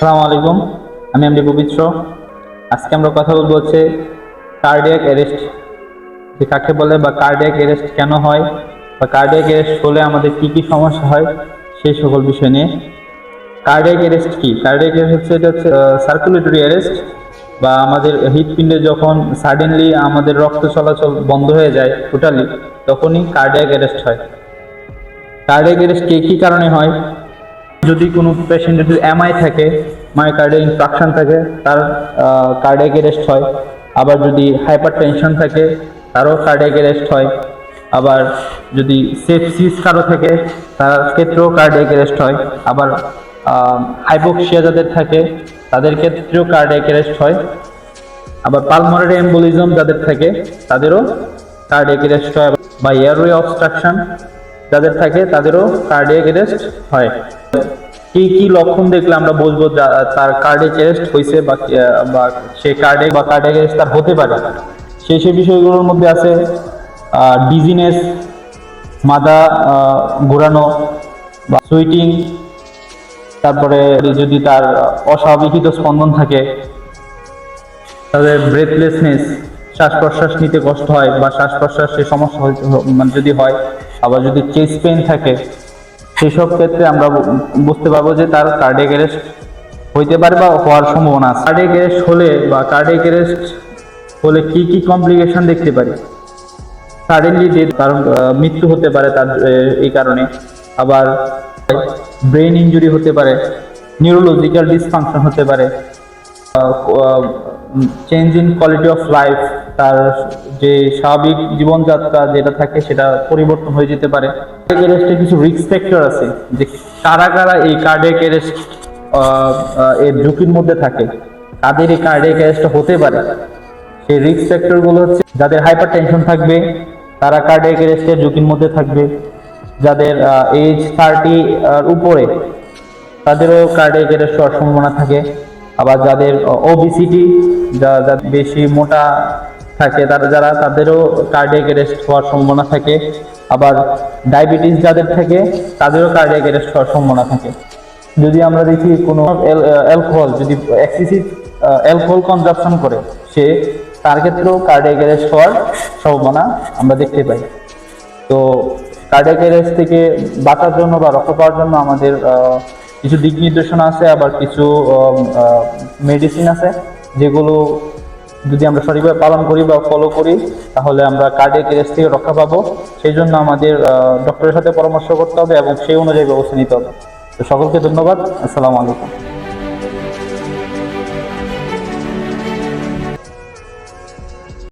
আসসালামু আলাইকুম, আমি পবিত্র। আজকে আমরা কথা বলব হচ্ছে কার্ডিয়াক অ্যারেস্ট যে কাকে বলে বা কার্ডিয়াক অ্যারেস্ট কেন হয় বা কার্ডিয়াক অ্যারেস্ট হলে আমাদের কি কি সমস্যা হয়, সেই সকল বিষয় নিয়ে। কার্ডিয়াক অ্যারেস্ট কি? কার্ডিয়াক অ্যারেস্ট হচ্ছে, এটা হচ্ছে সার্কুলেটরি অ্যারেস্ট বা আমাদের হৃৎপিণ্ডে যখন সাডেনলি আমাদের রক্ত চলাচল বন্ধ হয়ে যায় টোটালি তখনই কার্ডিয়াক অ্যারেস্ট হয়। কার্ডিয়াক অ্যারেস্ট কে কী কারণে হয়? যদি কোনো পেশেন্টের যদি এমআই থাকে মায়োকার্ডিয়াল ইনফ্রাকশন থাকে, তার কার্ডিয়াক অ্যারেস্ট হয়। আবার যদি হাইপার টেনশন থাকে, তারও কার্ডিয়াক অ্যারেস্ট হয়। আবার যদি সেপসিস কারও থাকে, তার ক্ষেত্রেও কার্ডিয়াক অ্যারেস্ট হয়। আবার হাইপোক্সিয়া যাদের থাকে তাদের ক্ষেত্রেও কার্ডিয়াক অ্যারেস্ট হয়। আবার পালমোনারি এম্বোলিজম যাদের থাকে, তাদেরও কার্ডিয়াক অ্যারেস্ট হয়। বা এয়ারওয়ে অবস্ট্রাকশন যাদের থাকে, তাদেরও কার্ডিয়াক অ্যারেস্ট হয়। কি কি লক্ষণ দেখলে আমরা বুঝব তার কার্ডিয়াক অ্যারেস্ট হয়েছে বা বা সে কার্ডিয়াক বা কার্ডিয়াক অ্যারেস্ট তার হতে পারে। সেই সেই বিষয়গুলোর মধ্যে আছে ডিজিনেস মাদা ঘোরানো বা সুইটিং তারপরে যদি তার অস্বাভাবিক স্পন্দন থাকে, তাদের ব্রেথলেসনেস শ্বাস প্রশ্বাস নিতে কষ্ট হয় বা শ্বাস প্রশ্বাসের সমস্যা মানে যদি হয়, আবার যদি চেস্ট পেন থাকে, সেসব ক্ষেত্রে আমরা বুঝতে পারব যে তার কার্ডিয়াক অ্যারেস্ট হইতে পারে বা হওয়ার সম্ভাবনা আছে। কার্ডিয়াক অ্যারেস্ট হলে বা কার্ডিয়াক অ্যারেস্ট হলে কি কি কমপ্লিকেশন দেখতে পারি? সাডেনলি ডেথ কারণ মৃত্যু হতে পারে তার এই কারণে। আবার ব্রেন ইনজুরি হতে পারে নিউরোলজিক্যাল ডিসফাংশন হতে পারে change in quality of life তার যে স্বাভাবিক জীবনযাত্রা যেটা থাকে সেটা পরিবর্তন হয়ে যেতে পারে। কার্ডিয়াক অ্যারেস্টে কিছু রিস্ক ফ্যাক্টর আছে, যে কারা কারা এই কার্ডিয়াক অ্যারেস্ট এর ঝুঁকির মধ্যে থাকে, তাদের এই কার্ডিয়াক অ্যারেস্টটা হতে পারে। সেই রিস্ক ফ্যাক্টরগুলো হচ্ছে, যাদের হাইপার টেনশন থাকবে, তারা কার্ডিয়াক অ্যারেস্টের ঝুঁকির মধ্যে থাকবে। যাদের এজ থার্টি উপরে, তাদেরও কার্ডিয়াক অ্যারেস্ট হওয়ার সম্ভাবনা থাকে। আবার যাদের ওবিসিটি যা বেশি মোটা থাকে, তারা, যারা, তাদেরও কার্ডিয়াক অ্যারেস্ট হওয়ার সম্ভাবনা থাকে। আবার ডায়াবেটিস যাদের থাকে, তাদেরও কার্ডিয়াক অ্যারেস্ট হওয়ার সম্ভাবনা থাকে। যদি আমরা দেখি কোনো অ্যালকোহল যদি এক্সেসিভ অ্যালকোহল কনজাপশন করে, সে, তার ক্ষেত্রেও কার্ডিয়াক অ্যারেস্ট হওয়ার সম্ভাবনা আমরা দেখতে পাই। তো কার্ডিয়াক অ্যারেস্ট থেকে বাঁচার জন্য বা রক্ষা পাওয়ার জন্য আমাদের কিছু দিক নির্দেশনা আছে, আবার কিছু মেডিসিন আছে, যেগুলো যদি আমরা সঠিকভাবে পালন করি বা ফলো করি, তাহলে আমরা কার্ডিয়াক অ্যারেস্ট থেকে রক্ষা পাবো। সেই জন্য আমাদের ডক্টরের সাথে পরামর্শ করতে হবে এবং সেই অনুযায়ী ব্যবস্থা নিতে হবে। তো সকলকে ধন্যবাদ। আসসালামু আলাইকুম।